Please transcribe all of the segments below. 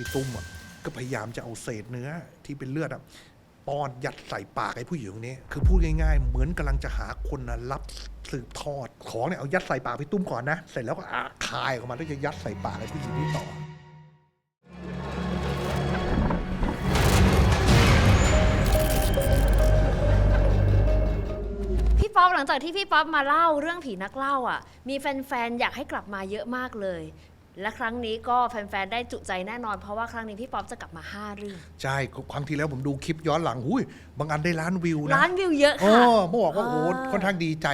พี่ตุ้มอะก็พยายามจะเอาเศษเนื้อที่เป็นเลือดอะป้อนยัดใส่ปากไอ้ผู้หญิงคนนี้ คือพูดง่ายๆ เหมือนกำลังจะหาคนนะรับสืบทอด ของเนี่ยเอายัดใส่ปากพี่ตุ้มก่อนนะ เสร็จแล้วก็อาคายออกมาแล้วจะยัดใส่ปากไอ้ผู้หญิงนี้ต่อพี่ป๊อปหลังจากที่พี่ป๊อปมาเล่าเรื่องผีนักเล่าอะ มีแฟนๆ อยากให้กลับมาเยอะมากเลย และครั้งนี้ก็แฟนๆ ได้จุใจแน่นอน เพราะว่าครั้งนี้พี่ป๊อปจะกลับมาห้าเรื่องใช่ครั้งที่แล้วผมดูคลิปย้อนหลังหุยบางอันได้ล้านวิวนะล้านวิวเยอะโอ้ค่ะเมื่อบอกว่าโอ้โหอ่าค่อนข้างดีใจ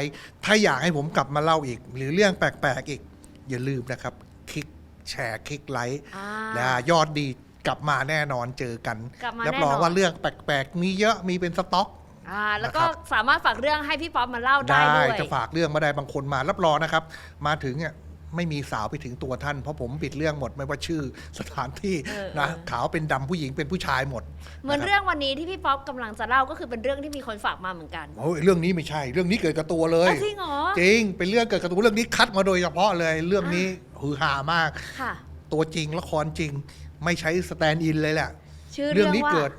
ถ้าอยากให้ผมกลับมาเล่าอีก หรือเรื่องแปลกๆอีก อย่าลืมนะครับ คลิกแชร์คลิกไลค์อ่านะยอดดีกลับมาแน่นอนเจอกันกลับมารับรองแน่นอนว่าเรื่องแปลกๆมีเยอะมีเป็นสต็อกอ่าแล้วก็นะครับสามารถฝากเรื่องให้พี่ป๊อปมาเล่าได้ด้วยจะฝากเรื่องมาได้บางคนมารับรองนะครับ มาถึงเนี่ย ไม่มีสาวไปถึงตัวท่าน เพราะผมปิดเรื่องหมดไม่ว่าชื่อสถานที่เออนะเออ ขาวเป็นดำผู้หญิงเป็นผู้ชายหมดเหมือนนะครับเรื่องวันนี้ที่พี่ป๊อปกำลังจะเล่าก็คือเป็นเรื่องที่มีคนฝากมาเหมือนกันโอ้ยเรื่องนี้ไม่ใช่ เรื่องนี้เกิดกับตัวเลยอะจริงเหรอ จริง เป็นเรื่องเกิดกับตัวเรื่องนี้คัดมาโดยเฉพาะเลย เรื่องนี้ฮือฮามาก ค่ะ ตัวจริงละครจริง ไม่ใช้สแตนด์อินเลยแหละ ชื่อเรื่เรื่อองงนี้ว่า เกิด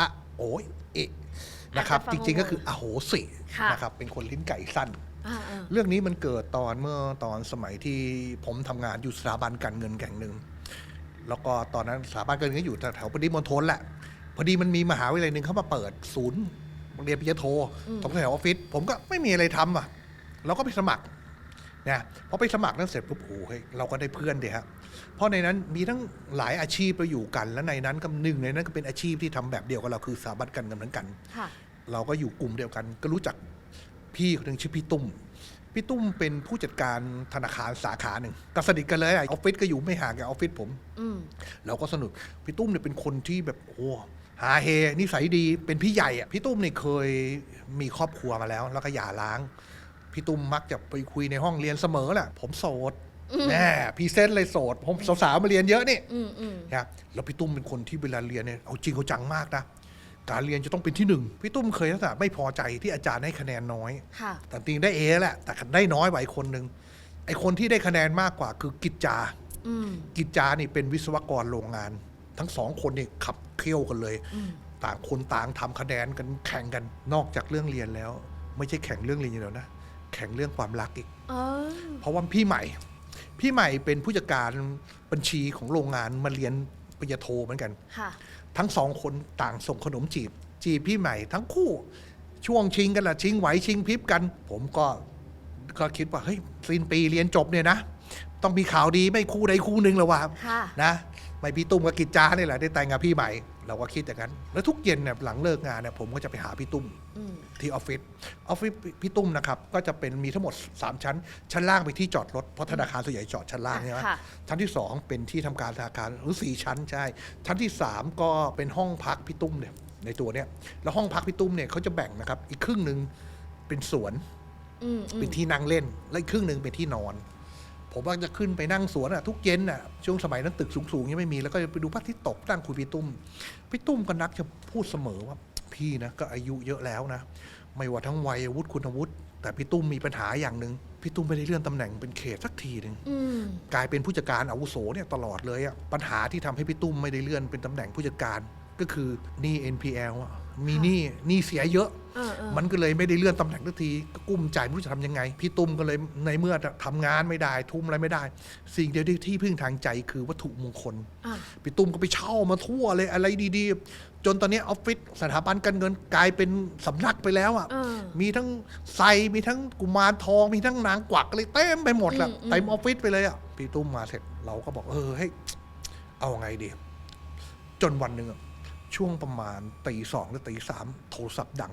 อะโอยเอะนะครับ อาจจจะฟังริงๆก็งงคืออโหสิค่ะ นะครับ เป็นคนลิ้นไก่สั้นอ่าอ่า เรื่องนี้มันเกิดตอนเมื่อตอนสมัยที่ผมทำงานอยู่สถาบันการเงินแห่งหนึ่ง แล้วก็ตอนนั้นสถาบันการเงินก็อยู่แถวๆปริมณฑลแหละ พอดีมันมีมหาวิทยาลัยหนึ่งเข้ามาเปิดศูนย์เรียนปริญญาโทตรงแถวออฟฟิศผมก็ไม่มีอะไรทำอะเราก็ไปสมัครเนี่ยพอไปสมัครนั้นเสร็จปุ๊บโอ้โหเฮ้ยเราก็ได้เพื่อนเดีฮะเพราะในนั้นมีทั้งหลายอาชีพไปอยู่กัน และในนั้นก็หนึ่งในนั้นก็เป็นอาชีพที่ทำแบบเดียวกับเราคือสถาบันการเงินเหมือนกันค่ะเราก็อยู่กลุ่มเดียวกัน ก็รู้จัก พี่คนหนึ่งชื่อพี่ตุ้ม พี่ตุ้มเป็นผู้จัดการธนาคารสาขาหนึ่งก็สนิทกันเลยอะออฟฟิศก็อยู่ไม่ห่างกับออฟฟิศผม อืม เราก็สนุกพี่ตุ้มเนี่ยเป็นคนที่แบบโอ้หาเฮนิสัยดีเป็นพี่ใหญ่อะพี่ตุ้มเนี่ยเคยมีครอบครัวมาแล้ว แล้วก็หย่าร้าง พี่ตุ้มมักจะไปคุยในห้องเรียนเสมอแหละผมโสดอืมแน่พรีเซนต์เลยโสด ผมสาวๆมาเรียนเยอะนี่อืมอืม นะแล้วพี่ตุ้มเป็นคนที่เวลาเรียนเนี่ยเอาจริงเอาจังมากนะ การเรียนจะต้องเป็นที่หนึ่งพี่ตุ้มเคยลักษณะไม่พอใจที่อาจารย์ให้คะแนนน้อย ค่ะ แต่จริงได้เอแหละ แต่ได้น้อยกว่าอีกคนหนึ่งไอคนที่ได้คะแนนมากกว่าคือกิจจา อืม กิจจานี่เป็นวิศวกรโรงงาน ทั้งสองคนนี่ขับเคี่ยวกันเลย อืม ต่างคนต่างทำคะแนนกันแข่งกันนอกจากเรื่องเรียนแล้ว ไม่ใช่แข่งเรื่องเรียนอย่างเดียวนะ แข่งเรื่องความรักอีก เออ เพราะว่าพี่ใหม่ พี่ใหม่เป็นผู้จัดการบัญชีของโรงงานมาเรียนปริญญาโทเหมือนกัน ค่ะ ทั้งสองคนต่างส่งขนมจีบ จีบพี่ใหม่ทั้งคู่ช่วงชิงกันละชิงไหวชิงพริบกัน ผมก็ก็คิดว่าเฮ้ยสิ้นปีเรียนจบเนี่ยนะ ต้องมีข่าวดีไม่คู่ใดคู่หนึ่งแล้วว่าค่ะนะไม่พี่ตุ้มกับกิจจาเนี่ยแหละได้แต่งกับพี่ใหม่ เราก็คิดอย่างนั้น แล้วทุกเย็นเนี่ยหลังเลิกงานเนี่ยผมก็จะไปหาพี่ตุ้มอืมที่ออฟฟิศออฟฟิศพี่ตุ้มนะครับก็จะเป็นมีทั้งหมด 3 ชั้น ชั้นล่างไปนที่จอดรถเพราะธนาคารส่วนใหญ่จอดชั้นล่างใช่ไหมค่ะชั้นที่ 2 เป็นที่ทำการธนาคารหรือ 4 ชั้นใช่ ชั้นที่ 3 ก็เป็นห้องพักพี่ตุ้มเนี่ยในตัวเนี่ยแล้วห้องพักพี่ตุ้มเนี่ยเขาจะแบ่งนะครับอีกครึ่งหนึ่งเป็นสวนอืมอืมเป็นที่นั่งเล่น และอีกครึ่งหนึ่งเป็นที่นอน ผมว่าจะขึ้นไปนั่งสวนอะทุกเย็นอะช่วงสมัยนั้นตึกสูงๆยังไม่มีแล้วก็ไปดูพระอาทิตย์ตกนั่งคุยพี่ตุ้มพี่ตุ้มก็นักจะพูดเสมอว่าพี่นะก็อายุเยอะแล้วนะ ไม่ว่าทั้งวัยอาวุธคุณวุฒิแต่พี่ตุ้มมีปัญหาอย่างหนึ่งพี่ตุ้มไม่ได้เลื่อนตำแหน่งเป็นเขตสักทีหนึ่งกลายเป็นผู้จัดการอาวุโสเนี่ยตลอดเลยอะปัญหาที่ทำให้พี่ตุ้มไม่ได้เลื่อนเป็นตำแหน่งผู้จัดการก็คือหนี้ NPL อะ มีหนี้หนี้เสียเยอะ เออเออ มันก็เลยไม่ได้เลื่อนตำแหน่งทันทีก็กุ้มใจไม่รู้จะทำยังไง พี่ตุ้มก็เลยในเมื่อทำงานไม่ได้ ทุ่มอะไรไม่ได้ สิ่งเดียวที่พึ่งทางใจคือวัตถุมงคล อะ พี่ตุ้มก็ไปเช่ามาทั่วเลยอะไรดีๆ จนตอนนี้ออฟฟิศสถาบันการเงินกลายเป็นสำนักไปแล้วอะ เออมีทั้งไซมีทั้งกุมารทอง มีทั้งนางกวักอะไรเต็มไปหมดแหละอืมอืม เต็มออฟฟิศไปเลยอะ พี่ตุ้มมาเสร็จเราก็บอกเออเฮ้ยเอาไงดี จนวันหนึ่งอะ ช่วงประมาณตีสองหรือตีสามโทรศัพท์ดัง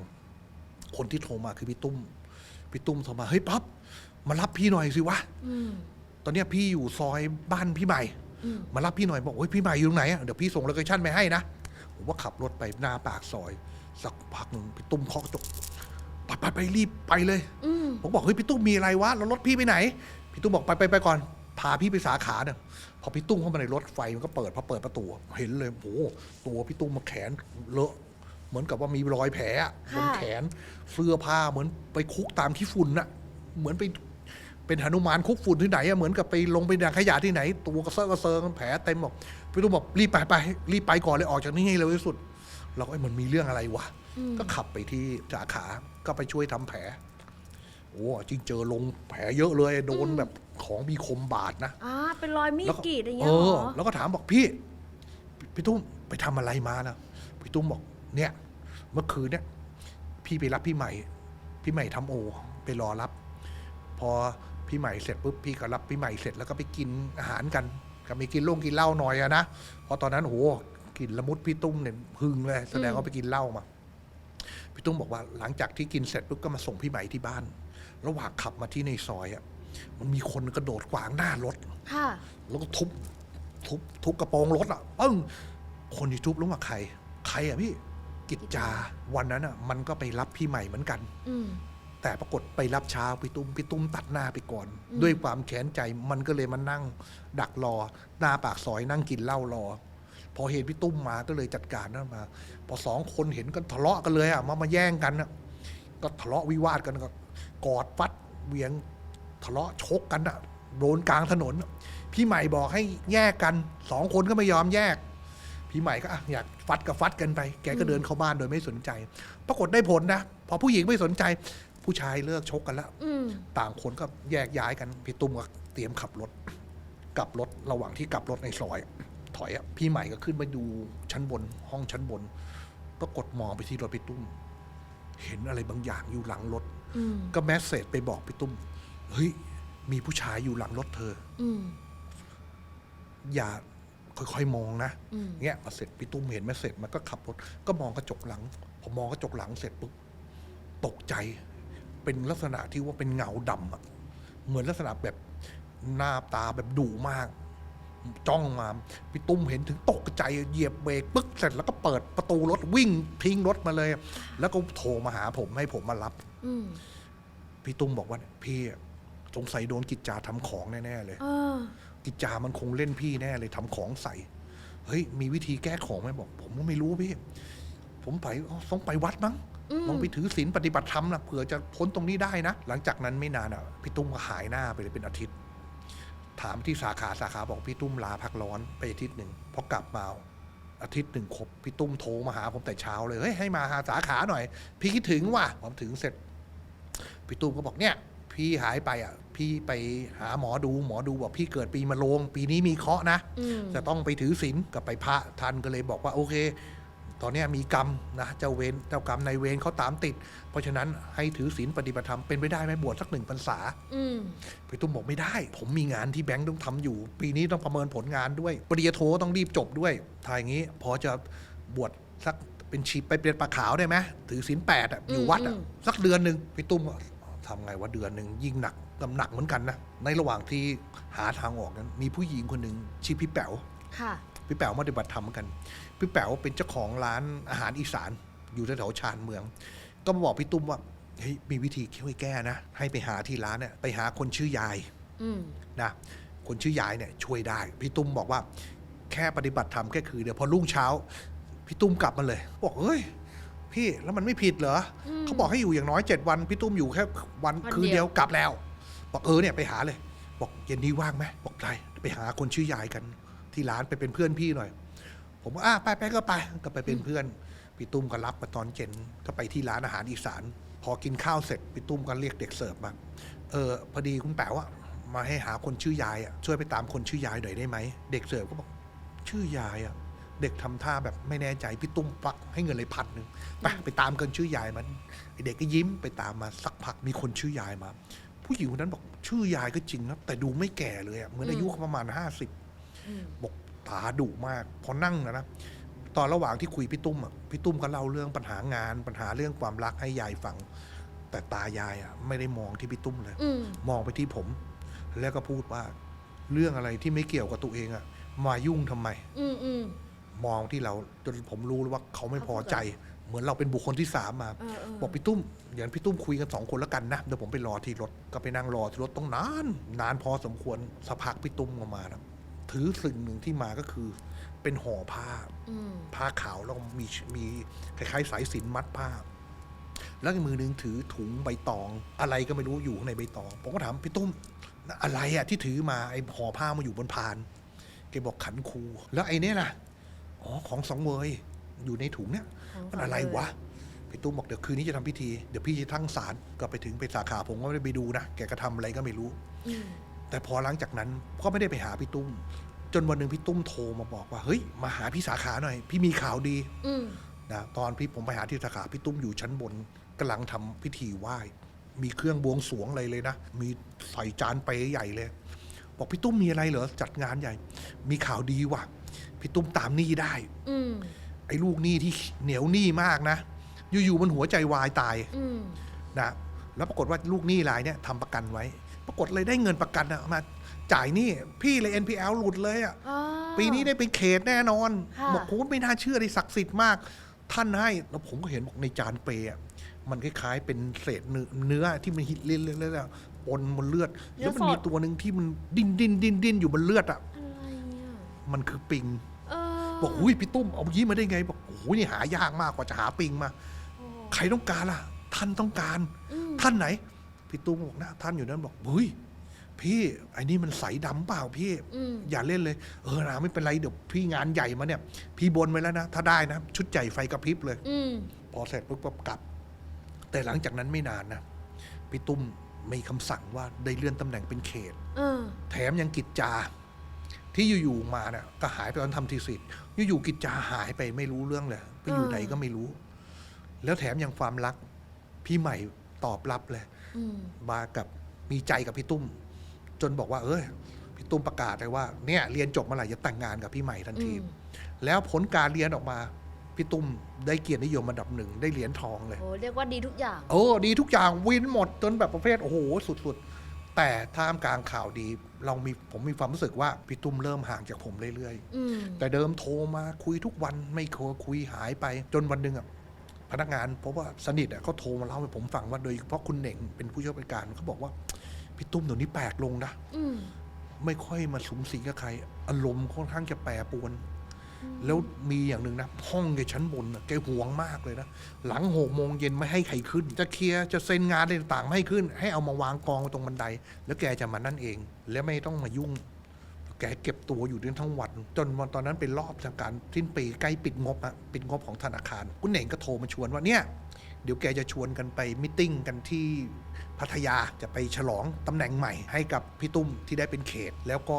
คนที่โทรมาคือพี่ตุ้ม พี่ตุ้มโทรมาเฮ้ยปั๊บมารับพี่หน่อยสิวะอืมตอนเนี้ยพี่อยู่ซอยบ้านพี่ใหม่อืมมารับพี่หน่อยบอกโอ้ยพี่ใหม่อยู่ตรงไหนอะเดี๋ยวพี่ส่งโลเคชั่นไปให้นะผมว่าขับรถไปหน้าปากซอย สักพักหนึ่งพี่ตุ้มเคาะกระจกไปไปไปรีบไปเลยอืมผมบอกเฮ้ยพี่ตุ้มมีอะไรวะแล้วรถพี่ไปไหน พี่ตุ้มบอกไปไปไปก่อนพาพี่ไปสาขาเนี่ย พอพี่ตุ้มเข้ามาในรถไฟมันก็เปิดพอเปิดประตูเห็นเลยโอ้โหตัวพี่ตุ้มมาแขนเลอะเหมือนกับว่ามีรอยแผลอะบนแขนเสื้อผ้าเหมือนไปคุกตามขี้ฝุ่นน่ะ เหมือนไปเป็นหนุมานคุกฝุ่นที่ไหนอะเหมือนกับไปลงไปในขยะที่ไหน ตัวกระเซาะกระเซิงแผลเต็มบอกพี่ตุ้มบอกรีบไปไปรีบไปก่อนเลยออกจากนี่ให้เร็วที่สุด เราก็เอ้ยมันมีเรื่องอะไรวะอืมก็ขับไปที่สาขาก็ไปช่วยทำแผลโอ้จริงเจอลงแผลเยอะเลย โดนแบบ ของมีคมบาดนะ อ่าเป็นรอยมีดแล้วก็กรีดอย่างเอเงี้ยเหรอ อ แล้วก็ถามบอกพี่ พี่ตุ้มไปทำอะไรมานะพี่ตุ้มบอกเนี่ย เมื่อคืนเนี่ยพี่ไปรับพี่ใหม่ พี่ใหม่ทำโอ ไปรอรับ พอพี่ใหม่เสร็จปุ๊บพี่ก็รับพี่ใหม่เสร็จแล้วก็ไปกินอาหารกัน ก็มีกินลงกินเหล้าหน่อยอะนะเพราะตอนนั้นโอ้โหกลินละมุดพี่ตุ้มเนี่ยหึงเลยแสดงว่าไปกินเหล้ามา พี่ตุ้มบอกว่าหลังจากที่กินเสร็จปุ๊บก็มาส่งพี่ใหม่ที่บ้าน ระหว่างขับมาที่ในซอยอะ มันมีคนกระโดดขวางหน้ารถ ค่ะ แล้วก็ทุบ ทุบ ทุบกระโปรงรถอะปึ้ง คนที่ทุบรู้ว่าใคร ใครอะพี่ กิจจา วันนั้นอะ มันก็ไปรับพี่ใหม่เหมือนกัน อืม แต่ปรากฏไปรับช้าพี่ตุ้มพี่ตุ้มตัดหน้าไปก่อน อืม ด้วยความแค้นใจมันก็เลยมานั่ง ดักรอ หน้าปากซอยนั่งกินเหล้ารอ พอเห็นพี่ตุ้มมาก็เลยจัดการนั่นมา พอสองคนเห็นก็ทะเลาะกันเลยอะมามาแย่งกันอะก็ทะเลาะวิวาทกันก็กอดฟัดเหวียง ทะเลาะชกกันอะโดนกลางถนน พี่ใหม่บอกให้แยกกันสองคนก็ไม่ยอมแยก พี่ใหม่ก็อะอยากฟัดก็ฟัดกันไป แกก็เดินเข้าบ้านโดยไม่สนใจ ปรากฏได้ผลนะ พอผู้หญิงไม่สนใจ ผู้ชายเลิกชกกันแล้วอืมต่างคนก็แยกย้ายกันพี่ตุ้มก็เตรียมขับรถ กลับรถระหว่างที่กลับรถในซอยอะถอยอะพี่ใหม่ก็ขึ้นมาดูชั้นบน ห้องชั้นบน ก็กดมองไปที่รถพี่ตุ้ม เห็นอะไรบางอย่างอยู่หลังรถ อืมก็แมสเซจไปบอกพี่ตุ้ม เฮ้ย มีผู้ชายอยู่หลังรถเธอ อืม อย่าค่อยๆมองนะอืม เงี้ยพอเสร็จพี่ตุ้มเห็นแมสเซจมันก็ขับรถ ก็มองกระจกหลังพอมองกระจกหลังเสร็จปุ๊บตกใจ เป็นลักษณะที่ว่าเป็นเงาดำอะเหมือนลักษณะแบบหน้าตาแบบดุมาก จ้องมาพี่ตุ้มเห็นถึงตกใจเหยียบเบรกปึ๊กเสร็จแล้วก็เปิดประตูรถวิ่งทิ้งรถมาเลย แล้วก็โทรมาหาผมให้ผมมารับ อืม พี่ตุ้มบอกว่าพี่อะ สงสัยโดนกิจจาทำของแน่ๆเลยเออกิจจามันคงเล่นพี่แน่เลยทำของใส่ เฮ้ย มีวิธีแก้ของไหมบอก ผมก็ไม่รู้พี่ ผมไปอ๋อต้องไปวัดมั้งอืมลองไปถือศีลปฏิบัติธรรมนะเผื่อจะพ้นตรงนี้ได้นะ หลังจากนั้นไม่นานอะพี่ตุ้มก็หายหน้าไปเลยเป็นอาทิตย์ ถามที่สาขาสาขาบอกพี่ตุ้มลาพักร้อนไปอาทิตย์หนึ่งพอกลับมาอาทิตย์หนึ่งครบพี่ตุ้มโทรมาหาผมแต่เช้าเลยเฮ้ยให้มาหาสาขาหน่อย พี่คิดถึงว่ะผมถึงเสร็จพี่ตุ้มก็บอกเนี่ย พี่หายไปอะ พี่ไปหาหมอดูหมอดูบอกพี่เกิดปีมะโรงปีนี้มีเคราะห์นะอืมจะต้องไปถือศีลกับไปพระท่านก็เลยบอกว่าโอเค ตอนเนี้ยมีกรรมนะเจ้าเวรเจ้ากรรมในายเวรเขาตามติด เพราะฉะนั้นให้ถือศีลปฏิบัติธรรมเป็นไปได้ไหมบวชสักหนึ่งพรรษาอืมพี่ตุ้มบอกไม่ได้ ผมมีงานที่แบงค์ต้องทำอยู่ ปีนี้ต้องประเมินผลงานด้วยปริญญาโทต้องรีบจบด้วยถ้าอย่างนี้พอจะบวชสักเป็นชีไปเป็นปลาขาวได้ไหมถือศีลแปดอะอยู่วัดอะอืมสักเดือนหนึ่งพี่ตุ้มก็ ทำไงว่าเดือนหนึ่งยิ่งหนักกำหนักเหมือนกันนะ ในระหว่างที่หาทางออกนั้น มีผู้หญิงคนหนึ่งชื่อพี่แป๋วค่ะพี่แป๋วมาปฏิบัติธรรมกัน พี่แป๋วเป็นเจ้าของร้านอาหารอีสาน อยู่แถวๆชานเมือง ก็มาบอกพี่ตุ้มว่าเฮ้ยมีวิธีช่วยแก้นะ ให้ไปหาที่ร้านเนี่ยไปหาคนชื่อยายอืมนะคนชื่อยายเนี่ยช่วยได้ พี่ตุ้มบอกว่าแค่ปฏิบัติธรรมแค่คือเดี๋ยวพอรุ่งเช้า พี่ตุ้มกลับมาเลย บอกเฮ้ย พี่แล้วมันไม่ผิดเหรออมเขาบอกให้อยู่อย่างน้อยเจ็ดวันพี่ตุ้มอยู่แค่วันวันคืนเดีเดียยววกลับแล้ว บอกเออเนี่ยไปหาเลย บอกเย็นนี้ว่างไหมบอกได้ไปหาคนชื่อยายกัน ที่ร้านไปเป็นเพื่อนพี่หน่อย ผมว่าอะไปไปก็ไปก็ไปเป็นเพื่อนพี่ตุ้มก็รับมาตอนเย็นก็ไปที่ร้านอาหารอีสาน พอกินข้าวเสร็จพี่ตุ้มก็เรียกเด็กเสิร์ฟมาเออพอดีคุณแป๋วอะมาให้หาคนชื่อยายอะช่วยไปตามคนชื่อยายหน่อยได้ไหมเด็กเสิร์ฟก็บอก ชื่อยายอะ เด็กทำท่าแบบไม่แน่ใจพี่ตุ้มปักให้เงินเลยพันหนึ่งไปไปตามกันชื่อยายมันไอเด็กก็ยิ้มไปตามมาสักพักมีคนชื่อยายมา ผู้หญิงคนนั้นบอกชื่อยายก็จริงนะแต่ดูไม่แก่เลยอะเหมือนอายุประมาณห้าสิบอืมบอกตาดุมาก พอนั่งนะนะตอนระหว่างที่คุยพี่ตุ้มอะพี่ตุ้มก็เล่าเรื่องปัญหางานปัญหาเรื่องความรักให้ยายฟัง แต่ตายายอะ ไม่ได้มองที่พี่ตุ้มเลยอืมมองไปที่ผม แล้วก็พูดว่า เรื่องอะไรที่ไม่เกี่ยวกับตัวเองอะ มายุ่งทำไม อื มอืมมองที่เราจนผมรู้แล้วว่าเขาไม่พอใจ เหมือนเราเป็นบุคคลที่สามมา เออเออ บอกพี่ตุ้มอย่างพี่ตุ้มคุยกันสองคนแล้วกันนะเดี๋ยวผมไปรอที่รถก็ไปนั่งรอที่รถต้องนานนานพอสมควรสักพักพี่ตุ้มออกมาแล้วถือสิ่งหนึ่งที่มาก็คือ เป็นห่อผ้า อืมผ้าขาวแล้วก็มีมีคล้ายๆสายสิญจนมัดผ้า แล้วอีกมือหนึงถือถุงใบตอง อะไรก็ไม่รู้อยู่ข้างในใบตอง ผมก็ถามพี่ตุ้มอะไรอะที่ถือมาไอ้ห่อผ้ามาอยู่บนพานแกบอกขันครูแล้วไอ้เนี่ยล่ะ อ๋อของสองเวยอยู่ในถุงเนี่ยของมันอะไรวะพี่ตุ้มบอกเดี๋ยวคืนนี้จะทำพิธีเดี๋ยวพี่จะทั้งศาลก็ไปถึงไปสาขาผมก็ไม่ได้ไปดูนะแกก็ทำอะไรก็ไม่รู้อืมแต่พอหลังจากนั้นก็ไม่ได้ไปหาพี่ตุ้ม จนวันหนึ่งพี่ตุ้มโทรมาบอกว่าเฮ้ยมาหาพี่สาขาหน่อย พี่มีข่าวดีอืมนะตอนพี่ผมไปหาที่สาขาพี่ตุ้มอยู่ชั้นบนกำลังทำพิธีไหว้มีเครื่องบวงสรวงอะไรเลยนะมีใส่จานเปใหญ่เลย บอกพี่ตุ้มมีอะไรเหรอจัดงานใหญ่ มีข่าวดีว่ะพี่ตุ้มตามหนี้ได้ อืมไอ้ลูกหนี้ที่เหนียวหนี้มากนะอยู่ๆมันหัวใจวายตายอืมนะแล้วปรากฏว่าลูกหนี้รายเนี่ยทำประกันไว้ ปรากฏเลยได้เงินประกันอะมาจ่ายหนี้พี่เลย NPL หลุดเลยอะ อ๋อ ปีนี้ได้เป็นเขตแน่นอน ค่ะ บอกโหไม่น่าเชื่อเลยศักดิ์สิทธิ์มาก ท่านให้ แล้วผมก็เห็นบอกในจานเปรย์อะมันคล้ายๆเป็นเศษเนื้อเนื้อที่มันหิดเลื่อนๆแล้ว ปนบนเลือด แล้วมันมีตัวหนึ่งที่มันดิ้นดิ้นดิ้นดิ้นอยู่บนเลือดอะอะไรอะมันคือปิง เออบอกอุ้ยพี่ตุ้มเอายี่มาได้ไงบอกโอ้โหนี่หายากมากกว่าจะหาปิงมา โอ้ใครต้องการล่ะ ท่านต้องการ อืมท่านไหน พี่ตุ้มบอกนะท่านอยู่นั้นบอกเฮ้ยพี่ไอ้นี่มันใสดำเปล่าพี่ อืมอย่าเล่นเลย เออนะไม่เป็นไรเดี๋ยวพี่งานใหญ่มาเนี่ย พี่บนไว้แล้วนะ ถ้าได้นะ ชุดใหญ่ไฟกระพริบเลย อืมพอเสร็จปุ๊บก็กลับ แต่หลังจากนั้นไม่นานนะพี่ตุ้ม มีคำสั่งว่าได้เลื่อนตำแหน่งเป็นเขต เออ แถมยังกิจจา ที่อยู่ๆมาเนี่ยก็หายไปตอนทำทีสิทธิ์อยู่ๆกิจจาหายไปไม่รู้เรื่องเลยไปอยู่อ่าไหนก็ไม่รู้ แล้วแถมยังความรัก พี่ใหม่ตอบรับเลย อืม มากับมีใจกับพี่ตุ้ม จนบอกว่า เอ้ยพี่ตุ้มประกาศเลยว่าเนี่ยเรียนจบเมื่อไหร่จะแต่งงานกับพี่ใหม่ทันที อืม แล้วผลการเรียนออกมา พี่ตุ้มได้เกียรตินิยมอันดับหนึ่งได้เหรียญทองเลย โอ้เรียกว่าดีทุกอย่างโอ้ดีทุกอย่างวินหมดจนแบบประเภทโอ้โหสุดๆ แต่ท่ามกลางข่าวดี เรามีผมมีความรู้สึกว่าพี่ตุ้มเริ่มห่างจากผมเรื่อยอืม ๆ แต่เดิมโทรมาคุยทุกวันไม่เคยคุยหายไป จนวันหนึ่งอะพนักงานเพราะว่าสนิทอะเขาโทรมาเล่าให้ผมฟังว่าโดยเฉพาะคุณเหน่งเป็นผู้ช่วยบริการเขาบอกว่าพี่ตุ้มเดี๋ยวนี้แปลกลงนะ อืม ไม่ค่อยมาสูงสิงกับใคร อารมณ์ค่อนข้างจะแปรปรวน แล้วมีอย่างหนึ่งนะห้องแกชั้นบนนะแกห่วงมากเลยนะ หลังหกโมงเย็นไม่ให้ใครขึ้น จะเคลียร์จะเซ็นงานอะไรต่างไม่ให้ขึ้น ให้เอามาวางกองตรงบันได แล้วแกจะมานั่นเอง แล้วไม่ต้องมายุ่ง แกเก็บตัวอยู่เดือนทั้งวัน จนวันตอนนั้นเป็นรอบทางการสิ้นปีใกล้ปิดงบอะปิดงบของธนาคาร คุณเหน่งก็โทรมาชวนว่าเนี่ยเดี๋ยวแกจะชวนกันไปมิทติ้งกันที่พัทยาจะไปฉลองตำแหน่งใหม่ให้กับพี่ตุ้มที่ได้เป็นเขตแล้วก็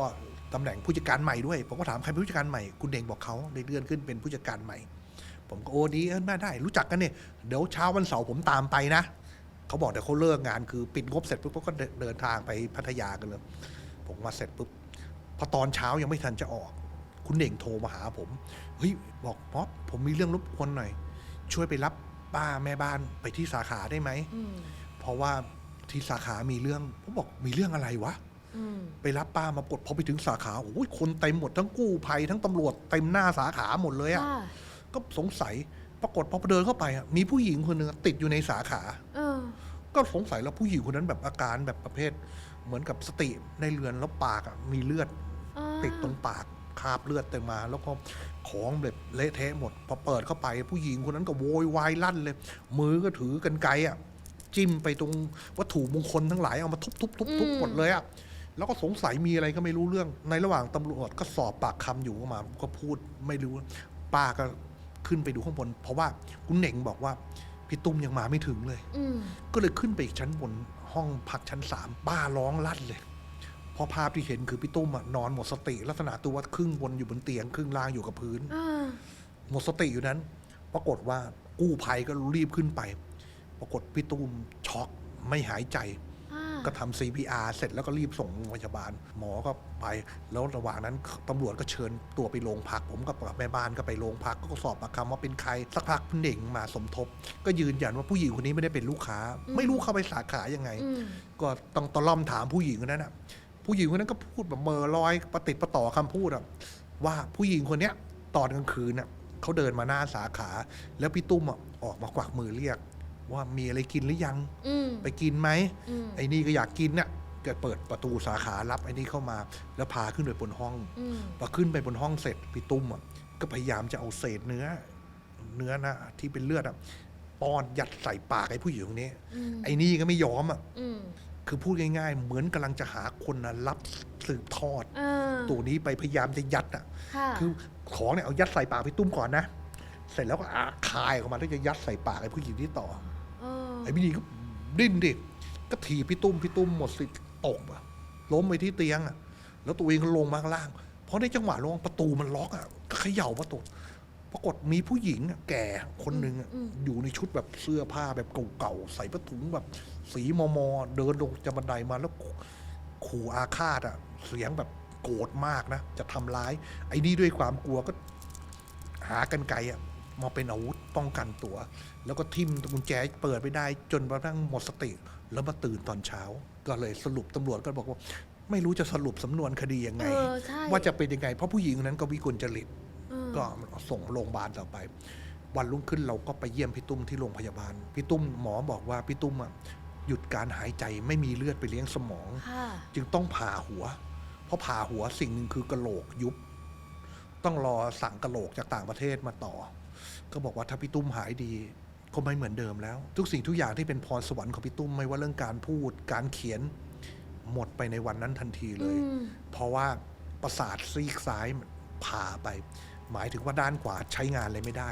ตำแหน่งผู้จัดการใหม่ด้วย ผมก็ถามใครเป็นผู้จัดการใหม่ คุณเด่งบอกเขาได้เลื่อนขึ้นเป็นผู้จัดการใหม่ ผมก็โอ้ดีเออแม่ได้ รู้จักกันเนี่ย เดี๋ยวเช้าวันเสาร์ผมตามไปนะ เขาบอกเดี๋ยวเขาเลิกงานคือปิดงบเสร็จปุ๊บเขาก็เดินทางไปพัทยากันเลย ผมมาเสร็จปุ๊บ พอตอนเช้ายังไม่ทันจะออก คุณเด่งโทรมาหาผม เฮ้ยบอกป๊อปผมมีเรื่องรบกวนหน่อย ช่วยไปรับป้าแม่บ้านไปที่สาขาได้ไหมอืมเพราะว่าที่สาขามีเรื่อง ผมบอกมีเรื่องอะไรวะอืม ไปรับป้ามากดพอไปถึงสาขาโอ้ยคนเต็มหมดทั้งกู้ภัยทั้งตำรวจเต็มหน้าสาขาหมดเลยอะค่ะก็สงสัยปรากฏพอเดินเข้าไปอะมีผู้หญิงคนหนึ่งติดอยู่ในสาขาเออก็สงสัยแล้วผู้หญิงคนนั้นแบบอาการแบบประเภท เหมือนกับสติในเรือนแล้วปากอะมีเลือดอ่าติดตรงปากคราบเลือดเต็มมา แล้วก็ของแบบเละเทะหมด พอเปิดเข้าไป ผู้หญิงคนนั้นก็โวยวายลั่นเลย มือก็ถือกันไกรอะจิ้มไปตรงวัตถุมงคลทั้งหลายเอามาทุบทุบทุบทุบหมดเลยอะ แล้วก็สงสัยมีอะไรก็ไม่รู้เรื่อง ในระหว่างตำรวจก็สอบปากคำอยู่ก็มา ก็พูดไม่รู้ ป้าก็ขึ้นไปดูข้างบน เพราะว่าคุณเหน่งบอกว่าพี่ตุ้มยังมาไม่ถึงเลยอืมก็เลยขึ้นไปอีกชั้นบนห้องพักชั้นสามป้าร้องลั่นเลยเพอภาพที่เห็นคือพี่ตุ้มอะนอนหมดสติ ลักษณะตัวว่าครึ่งบนอยู่บนเตียง ครึ่งล่างอยู่กับพื้นอ่าหมดสติอยู่นั้น ปรากฏว่ากู้ภัยก็รีบขึ้นไป ปรากฏพี่ตุ้มช็อกไม่หายใจอ่า ก็ทำ CPR เสร็จแล้วก็รีบส่งโรงพยาบาล หมอก็ไป แล้วระหว่างนั้นตำรวจก็เชิญตัวไปโรงพัก ผมกับแม่บ้านก็ไปโรงพักก็สอบปากคำว่าเป็นใครสักพักคุณเด่งมาสมทบ ก็ยืนยันว่าผู้หญิงคนนี้ไม่ได้เป็นลูกค้า ไม่รู้เข้าไปสาขายังไงอืมก็ต้องตะล่อมถามผู้หญิงคนนั้นนะผู้หญิงคนนั้นก็พูดแบบเมอลอยประติดประต่อคำพูดอะว่าผู้หญิงคนเนี้ยตอนกลางคืนน่ะเขาเดินมาหน้าสาขา แล้วพี่ตุ้มอะออกมากวักมือเรียก ว่ามีอะไรกินหรือยัง อืมไปกินไหม อืมไอ้นี่ก็อยากกินน่ะก็เปิดประตูสาขารับไอ้นี่เข้ามา แล้วพาขึ้นไปบนห้อง อืมพอขึ้นไปบนห้องเสร็จพี่ตุ้มอะก็พยายามจะเอาเศษเนื้อ เนื้อนะที่เป็นเลือดอะป้อนยัดใส่ปากไอ้ผู้หญิงคนนี้ อืมไอ้นี่ก็ไม่ยอมอะอืมคือพูดง่ายๆ เหมือนกำลังจะหาคนนะรับสืบทอดเออตัวนี้ไปพยายามจะยัดอะ ค่ะคือของเนี่ยเอายัดใส่ปากพี่ตุ้มก่อนนะ เสร็จแล้วก็อาคายออกมาแล้วจะยัดใส่ปากไอ้ผู้หญิงที่ต่อเออ ไอ้พี่ดีก็ดิ้นดิก็ถีบพี่ตุ้มพี่ตุ้มหมดสิทธิ์ตกอะล้มไปที่เตียงอะแล้วตัวเองก็ลงมาข้างล่าง เพราะในจังหวะลงประตูมันล็อกอะก็เขย่าประตูปรากฏมีผู้หญิงอะแก่คนหนึ่งอะอยู่ในชุดแบบเสื้อผ้าแบบเก่าๆใส่ผ้าถุงแบบ สีมอมอๆเดินลงจากบันไดมาแล้วขู่อาฆาตอะเสียงแบบโกรธมากนะ จะทำร้าย ไอ้นี่ด้วยความกลัวก็ หากันไกลอะ มาเป็นอาวุธป้องกันตัว แล้วก็ทิ่มกุญแจเปิดไม่ได้จนกระทั่งหมดสติ แล้วมาตื่นตอนเช้า ก็เลยสรุปตำรวจก็บอกว่า ไม่รู้จะสรุปสำนวนคดียังไง เออใช่ ว่าจะเป็นยังไง เพราะผู้หญิงคนนั้นก็วิกลจริต เออก็ส่งโรงพยาบาลต่อไป วันรุ่งขึ้นเราก็ไปเยี่ยมพี่ตุ้มที่โรงพยาบาล พี่ตุ้มหมอบอกว่าพี่ตุ้มอะหยุดการหายใจไม่มีเลือดไปเลี้ยงสมอง ค่ะ จึงต้องผ่าหัว เพราะผ่าหัวสิ่งหนึ่งคือกระโหลกยุบ ต้องรอสั่งกระโหลกจากต่างประเทศมาต่อ ก็บอกว่าถ้าพี่ตุ้มหายดีก็ไม่เหมือนเดิมแล้ว ทุกสิ่งทุกอย่างที่เป็นพรสวรรค์ของพี่ตุ้มไม่ว่าเรื่องการพูด การเขียนหมดไปในวันนั้นทันทีเลยอืมเพราะว่าประสาทซีกซ้ายมันผ่าไป หมายถึงว่าด้านขวาใช้งานอะไรไม่ได้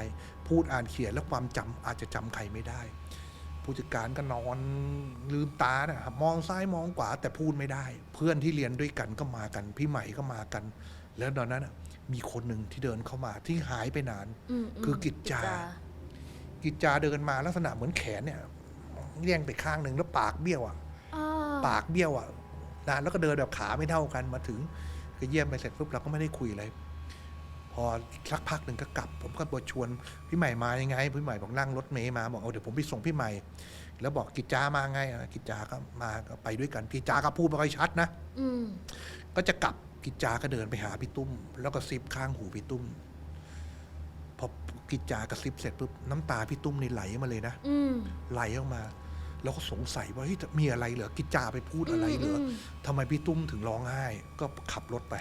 พูดอ่านเขียนและความจำอาจจะจำใครไม่ได้ ผู้จัดการก็นอนลืมตานะครับมองซ้ายมองขวาแต่พูดไม่ได้ เพื่อนที่เรียนด้วยกันก็มากัน พี่ใหม่ก็มากัน แล้วตอนนั้นน่ะ มีคนหนึ่งที่เดินเข้ามาที่หายไปนานอืมมคือกิจจา กิจจาเดินมาลักษณะเหมือนแขนเนี่ยเลี่ยงไปข้างหนึ่งแล้วปากเบี้ยวอะ อ่าปากเบี้ยวอะนะแล้วก็เดินแบบขาไม่เท่ากันมาถึงก็เยี่ยมไปเสร็จปุ๊บเราก็ไม่ได้คุยอะไร พอสักพักหนึ่งก็กลับ ผมก็บชวนพี่ใหม่มายังไง พี่ใหม่บอกนั่งรถเมย์มาบอกเอาเดี๋ยวผมไปส่งพี่ใหม่ แล้วบอกกิจจามาไงอะกิจจาก็มาก็ไปด้วยกันกิจจาก็พูดไม่ค่อยชัดนะ อืม ก็จะกลับ กิจจาก็เดินไปหาพี่ตุ้ม แล้วก็ซิบข้างหูพี่ตุ้ม พอกิจจากระซิบเสร็จปุ๊บน้ำตาพี่ตุ้มนี่ไหลมาเลยนะ อืม ไหลออกมา แล้วก็สงสัยว่าเฮ้ยมีอะไรเหรอกิจจาไปพูดอะไรเหรอมทำไมพี่ตุ้มถึงร้องไห้ ก็ขับรถไป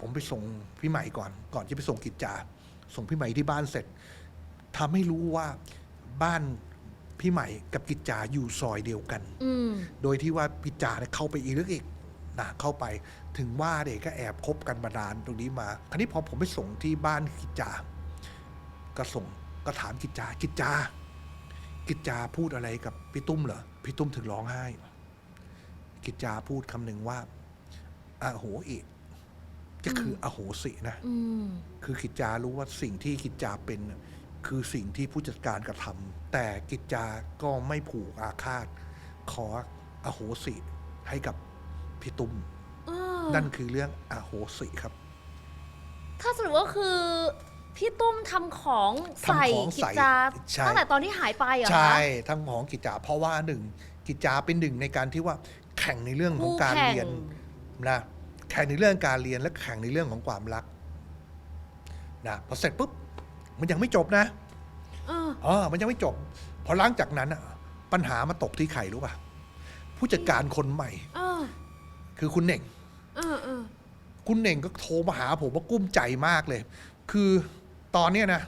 ผมไปส่งพี่ใหม่ก่อน ก่อนจะไปส่งกิจจา ส่งพี่ใหม่ที่บ้านเสร็จทำให้รู้ว่าบ้านพี่ใหม่กับกิจจาอยู่ซอยเดียวกัน อืม โดยที่ว่ากิจจาเนี่ยเข้าไปอีกลึกอีก นะเข้าไป ถึงว่าเด็กก็แอบคบกันมานานตรงนี้มา คราวนี้พอผมไปส่งที่บ้านกิจจาก็ส่งก็ถามกิจจา กิจจา กิจจาพูดอะไรกับพี่ตุ้มเหรอ พี่ตุ้มถึงร้องไห้ กิจจาพูดคำหนึ่งว่าอาโหอิก็คืออโหสินะอืมคือกิจจารู้ว่าสิ่งที่กิจจาเป็นน่ะคือสิ่งที่ผู้จัดการกระทำแต่กิจจาก็ไม่ผูกอาฆาต ขออโหสิให้กับ พี่ตุ้มเออนั่นคือเรื่องอโหสิครับ ถ้าสรุปก็คือ พี่ตุ้มทำของใส่ทำของกิใส่จจาใช่ ตั้งแต่ตอนที่หายไปเหรอคะ ใช่ทั้งของกิจจาเพราะว่าหนึ่งกิจจาเป็นหนึ่งในการที่ว่าแข่งในเรื่องของการคู่แข่งเรียนนะแข่งในเรื่องการเรียนและแข่งในเรื่องของความรักนะพอเสร็จปุ๊บมันยังไม่จบนะเออเออมันยังไม่จบ พอหลังจากนั้นอะปัญหามาตกที่ใครรู้ป่ะผู้จัดการคนใหม่ เออ คือคุณเหน่งเออเออคุณเหน่งก็โทรมาหาผมว่ากุ้มใจมากเลย คือตอนเนี้ยนะ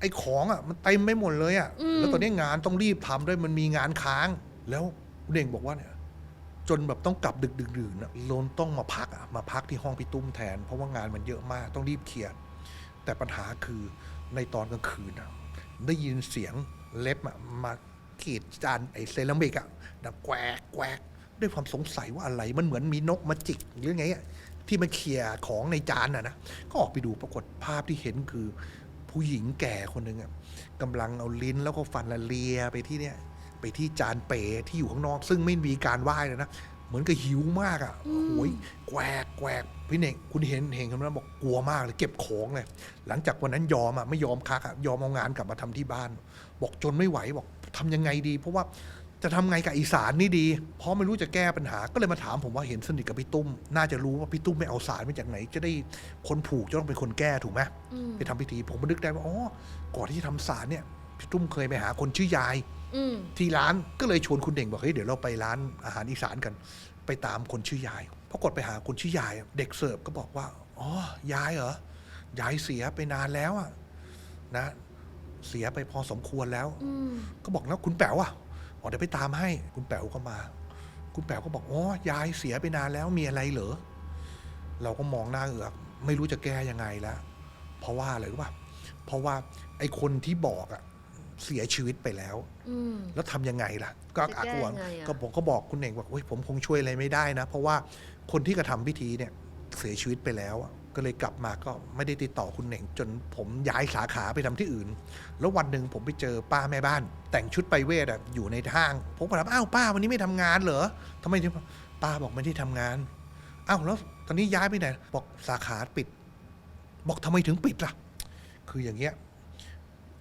ไอ้ของอะมันเต็มไม่หมดเลยอะ แล้วตอนนี้งานต้องรีบทำด้วยมันมีงานค้าง แล้วคุณเหน่งบอกว่าเนี่ย จนแบบต้องกลับดึกดึกดื่นๆอะโลนต้องมาพักอะมาพักที่ห้องพี่ตุ้มแทน เพราะว่างานมันเยอะมากต้องรีบเคลียร์แต่ปัญหาคือในตอนกลางคืนอะได้ยินเสียงเล็บอะมาขีดจานไอ้เซรามิกอะดังแกวกแกวก ด้วยความสงสัยว่าอะไรมันเหมือนมีนกมาจิกหรือไงอะที่มันเคลียร์ของในจานอะนะก็ออกไปดูปรากฏภาพที่เห็นคือ ผู้หญิงแก่คนหนึ่งอะกำลังเอาลิ้นแล้วก็ฟันละเลียไปที่เนี่ย ไปที่จานเป๋ที่อยู่ข้างนอก ซึ่งไม่มีการไหว้เลยนะเหมือนกับหิวมากอะ่ะโอ้ยแกวกแกวกพี่เน่งคุณเห็นเห็นคำนั้นบอกกลัวมากเลยเก็บของเลย หลังจากวันนั้นยอมอะไม่ยอมคักอะยอมเอางานกลับมาทำที่บ้าน บอกจนไม่ไหวบอกทำยังไงดี เพราะว่า จะทำไงกับอีสานนี่ดี เพราะไม่รู้จะแก้ปัญหา ก็เลยมาถามผมว่าเห็นสนิทกับพี่ตุ้ม น่าจะรู้ว่าพี่ตุ้มไม่เอาสารมาจากไหน จะได้คนผูกจะต้องเป็นคนแก้ถูกไหมอืมไปทำพิธี ผมมานึกได้ว่าอ๋อก่อนที่จะทำสารเนี่ยพี่ตุ้มเคยไปหาคนชื่อยายอืมที่ร้านก็เลยชวนคุณเด่งบอกเฮ้ยเดี๋ยวเราไปร้านอาหารอีสานกัน ไปตามคนชื่อยายปรากฏไปหาคนชื่อยาย เด็กเสิร์ฟก็บอกว่าอ๋อยายเหรอยายเสียไปนานแล้วอะนะ เสียไปพอสมควรแล้วอืมก็บอกแล้วคุณแป๋วอะอ๋อ เดี๋ยวไปตามให้ คุณแป๋วก็มา คุณแป๋วก็บอกอ๋อยายเสียไปนานแล้วมีอะไรเหรอ เราก็มองหน้าเอือกไม่รู้จะแก้ยังไงแล้วเพราะว่าอะไรรู้ป่ะเพราะว่าไอ้คนที่บอกอะเสียชีวิตไปแล้ว อืม แล้วทำยังไงล่ะ ก็จะอาแก้กวงยังไงอะ ก็ผมก็บอกคุณเน่งว่าโอ้ยผมคงช่วยอะไรไม่ได้นะ เพราะว่าคนที่กระทำพิธีเนี่ยเสียชีวิตไปแล้วอะ ก็เลยกลับมาก็ไม่ได้ติดต่อคุณเน่ง จนผมย้ายสาขาไปทำที่อื่น แล้ววันหนึ่งผมไปเจอป้าแม่บ้าน แต่งชุดไปเวทอะอยู่ในห้าง ผมก็ถามอ้าวป้าวันนี้ไม่ทำงานเหรอทำไมถึงป้าบอกไม่ได้ทำงานอ้าวแล้วตอนนี้ย้ายไปไหนบอกสาขาปิด บอกทำไมถึงปิดล่ะ คืออย่างเงี้ย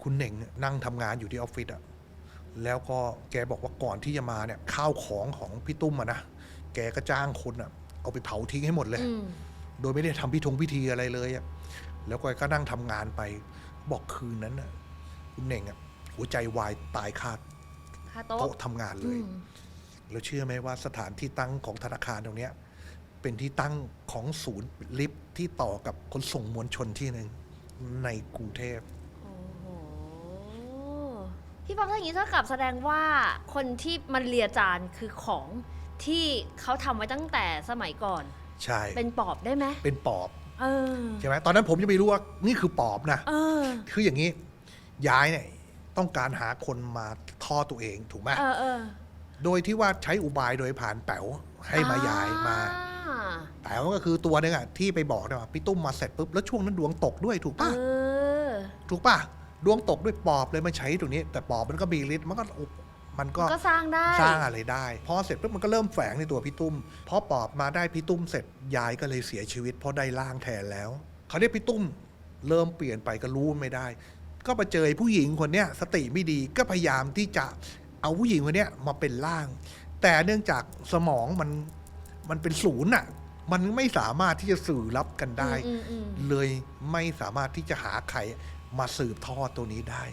คุณเน่งนั่งทำงานอยู่ที่ออฟฟิศอะแล้วก็แกบอกว่าก่อนที่จะมาเนี่ยข้าวของของพี่ตุ้มอะนะแกก็จ้างคนอะเอาไปเผาทิ้งให้หมดเลย โดยไม่ได้ทำพิธงพิธีอะไรเลยอะแล้วก็ก็นั่งทำงานไป บอกคืนนั้นน่ะคุณเน่งอะหัวใจวายตายคาค่าโต๊ะโต๊ะทำงานเลอืยมแล้วเชื่อไหมว่าสถานที่ตั้งของธนาคารตรงเนี้ยเป็นที่ตั้งของศูนย์ลิฟต์ที่ต่อกับขนส่งมวลชนที่หนึ่งในกรุงเทพโอ้โหพี่ป๊อปถ้าอย่างนี้เท่ากับแสดงว่าคนที่มันเลียจานคือของที่เขาทำไว้ตั้งแต่สมัยก่อน ใช่ เป็นปอบได้ไหมเป็นปอบเออใช่ไหมตอนนั้นผมยังไม่รู้ว่านี่คือปอบนะเออ คืออย่างนี้ย้ายเนี่ยต้องการหาคนมาท่อตัวเองถูกไหมเออเออโดยที่ว่าใช้อุบายโดยผ่านแป๋วให้มาย้ายมา อ่าแป๋วก็คือตัวหนึงอะที่ไปบอกนะว่าพี่ตุ้มมาเสร็จปุ๊บแล้วช่วงนั้นดวงตกด้วยถูกเอป่ะ อ ถูกป่ะดวงตกด้วยปอบเลยมาใช้ตรงนี้ แต่ปอบมันก็มีฤทธิ์มันก็ มันก็ก็สร้างได้ สร้างอะไรได้พอเสร็จปุ๊บมันก็เริ่มแฝงในตัวพี่ตุ้มพอปอบมาได้พี่ตุ้มเสร็จยายก็เลยเสียชีวิต เพราะได้ร่างแทนแล้วเขาเรียกพี่ตุ้มเริ่มเปลี่ยนไปก็รู้ไม่ได้ ก็ไปเจอไอ้ผู้หญิงคนเนี้ยสติไม่ดีก็พยายามที่จะเอาผู้หญิงคนเนี้ยมาเป็นร่าง แต่เนื่องจากสมองมันมันเป็นศูนย์อะมันไม่สามารถที่จะสื่อรับกันได้ อืมอืมอืม เลยไม่สามารถที่จะหาใครมาสืบทอดตัวนี้ได้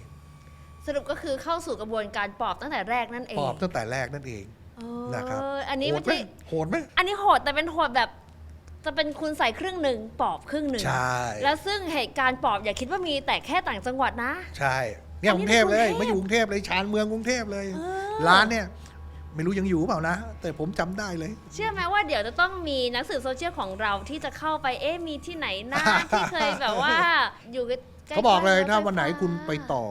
สรุปก็คือเข้าสู่กระบวนการปอบตั้งแต่แรกนั่นเองปอบตั้งแต่แรกนั่นเองเออนะครับอันนี้โหไม่ดไหมใช่โหดไหมอันนี้โหดแต่เป็นโหดแบบ จะเป็นคุณใส่ครึ่งหนึ่งปอบครึ่งหนึ่ง ใช่แล้วซึ่งเหตุการณ์ปอบอย่าคิดว่ามีแต่แค่ต่างจังหวัดนะ ใช่เนี่ยอันกนี้รุงเทพเลยในกรุงเทพ มาอยู่กรุงเทพเลยชานเมืองกรุงเทพเลย เออร้านเนี่ยไม่รู้ยังอยู่เปล่านะ แต่ผมจำได้เลย เชื่อไหมว่าเดี๋ยวจะต้องมีนักสื่อโซเชียลของเราที่จะเข้าไปเอ๊ะมีที่ไหนนะ ที่เคยแบบว่าอยู่ใกล้ๆเขาบอกเลยรถไฟถ้าวันไหนฟ้คุณไปต่อ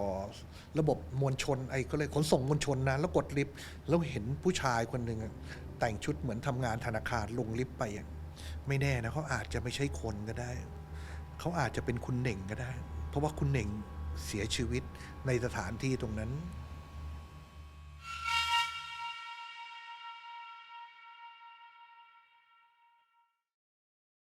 ระบบมวลชนไอ้ก็เลยขนส่งมวลชนนะแล้วกดลิฟต์แล้วเห็นผู้ชายคนหนึ่งแต่งชุดเหมือนทำงานธนาคารลงลิฟต์ไปอะไม่แน่นะเขาอาจจะไม่ใช่คนก็ได้ เขาอาจจะเป็นคุณเหน่งก็ได้ เพราะว่าคุณเหน่งเสียชีวิตในสถานที่ตรงนั้น